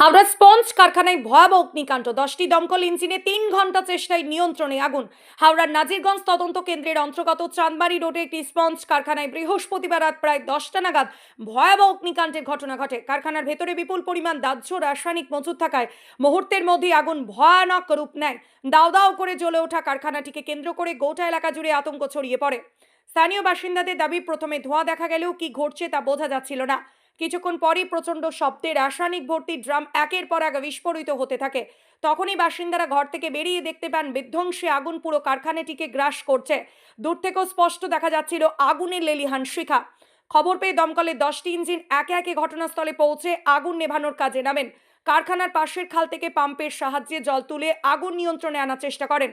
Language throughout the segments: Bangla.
হাওড়া স্পঞ্জ কারখানায় ভয়াবহ অগ্নিকাণ্ড। দশটি দমকল ইঞ্জিনে তিন ঘণ্টা চেষ্টায় নিয়ন্ত্রণে আগুন। হাওড়ার নাজিরগঞ্জ তদন্ত কেন্দ্রের অন্তর্গত চাঁদবাড়ি রোডে একটি স্পঞ্জ কারখানায় বৃহস্পতিবার রাত প্রায় দশটা নাগাদ ভয়াবহ অগ্নিকাণ্ডের ঘটনা ঘটে। কারখানার ভেতরে বিপুল পরিমাণ দাহ্য রাসায়নিক মজুদ থাকায় মুহূর্তের মধ্যেই আগুন ভয়ানক রূপ নেয়। দাও দাও করে জ্বলে ওঠা কারখানাটিকে কেন্দ্র করে গোটা এলাকা জুড়ে আতঙ্ক ছড়িয়ে পড়ে। স্থানীয় বাসিন্দাদের দাবি, প্রথমে ধোঁয়া দেখা গেলেও কি ঘটছে তা বোঝা যাচ্ছিল না। কিছুক্ষণ পরই প্রচণ্ড শব্দে রাসায়নিক ভর্তি ড্রাম একের পর এক বিস্ফোরিত হতে থাকে। তখনই বাসিন্দারা ঘর থেকে বেরিয়ে দেখতে পান বিধ্বংসী আগুন পুরো কারখানাটিকে গ্রাস করছে। দূর থেকেও স্পষ্ট দেখা যাচ্ছিল আগুনের লেলিহান শিখা। খবর পেয়ে দমকলের দশটি ইঞ্জিন একে একে ঘটনাস্থলে পৌঁছে আগুন নেভানোর কাজে নামেন। কারখানার পাশের খাল থেকে পাম্পের সাহায্যে জল তুলে আগুন নিয়ন্ত্রণে আনার চেষ্টা করেন।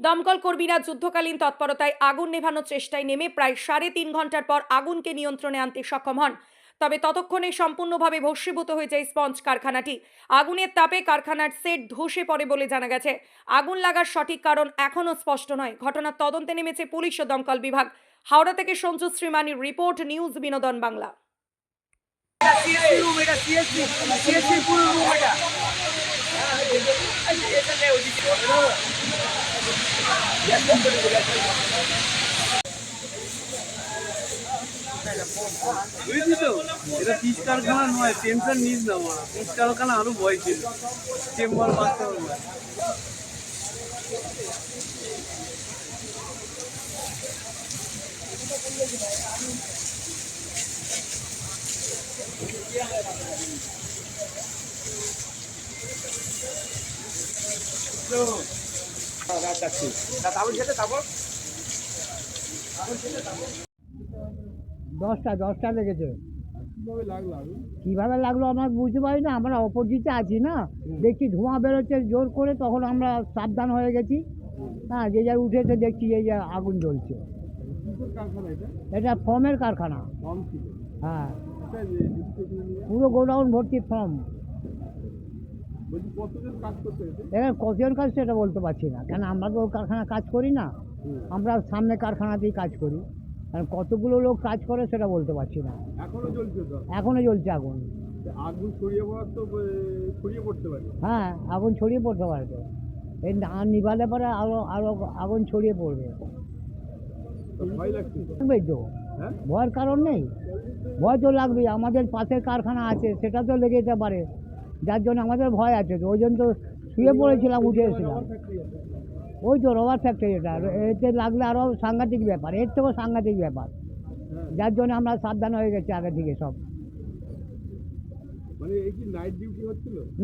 দমকল কর্মীরা যুদ্ধকালীন তৎপরতায় আগুন নেভানোর চেষ্টায় নেমে প্রায় সাড়ে তিন ঘণ্টার পর আগুনকে নিয়ন্ত্রণে আনতে সক্ষম হন। তবে ততক্ষণে সম্পূর্ণভাবে ভস্মীভূত হয়ে যায় স্পঞ্জ কারখানাটি। আগুনের তাপে কারখানার সেট ধসে পড়ে বলে জানা গেছে। আগুন লাগার সঠিক কারণ এখনও স্পষ্ট নয়। ঘটনার তদন্তে নেমেছে পুলিশ ও দমকল বিভাগ। হাওড়া থেকে সঞ্জু শ্রীমানির রিপোর্ট, নিউজ বিনোদন বাংলা। এটা সিএসসি সিএসসি পুরো রুম এটা বুঝলি তো? এটা পিস কারখানা নয় টেনশন নিস না মারা পিস কারখানা আরও ভয় ছিল চেম্বার বাঁচতে হবে তারপর দশটা দশটা লেগেছে। কীভাবে লাগল আমরা বুঝতে পারি না আমরা অপোজিটে আছি না। দেখছি ধোঁয়া বেরোচ্ছে জোর করে তখন আমরা সাবধান হয়ে গেছি। হ্যাঁ যে যার উঠেছে দেখছি এই যে আগুন জ্বলছে। এটা? ফর্মের কারখানা। হ্যাঁ। পুরো গোডাউন ভর্তি ফর্ম। এবার কতজন কাজ সেটা বলতে পারছি না। কেন আমরা তো কারখানা কাজ করি না। আমরা সামনে কারখানাতেই কাজ করি। কারণ কতগুলো লোক কাজ করে সেটা বলতে পারছি না। এখনও চলছে তো? এখনও জ্বলছে আগুন। আগুন ছড়িয়ে পড়ার তো ছড়িয়ে পড়তে পারে। হ্যাঁ আগুন ছড়িয়ে পড়তে পারে তো। এই না নিভালে পরে আরও আরও আগুন ছড়িয়ে পড়বে। ভয় লাগছে তো? লাগবেই তো? হ্যাঁ? ভয়ের কারণ নেই? ভয় তো লাগবেই আমাদের পাশের কারখানা আছে সেটা তো লেগে যেতে পারে। যার জন্য আমাদের ভয় আছে তো ওই জন্য তো শুয়ে পড়েছিলাম উঠে এসেছিলাম। ওই তো রবার ফ্যাক্টরি এটা এতে লাগলে আরও সাংঘাতিক ব্যাপার এর থেকেও সাংঘাতিক ব্যাপার। যার জন্য আমরা সাবধান হয়ে গেছি আগে থেকে সব। মানে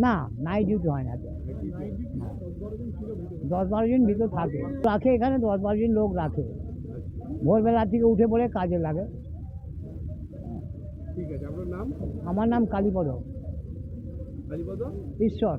না নাইট ডিউটি হয় না। দশ বারো জন ভিতর? থাকে। রাখে এখানে দশ বারো জন লোক রাখে। ভোরবেলা থেকে উঠে পড়ে কাজে লাগে। আমার নাম কালীপদ। কালীপদ? ঈশ্বর।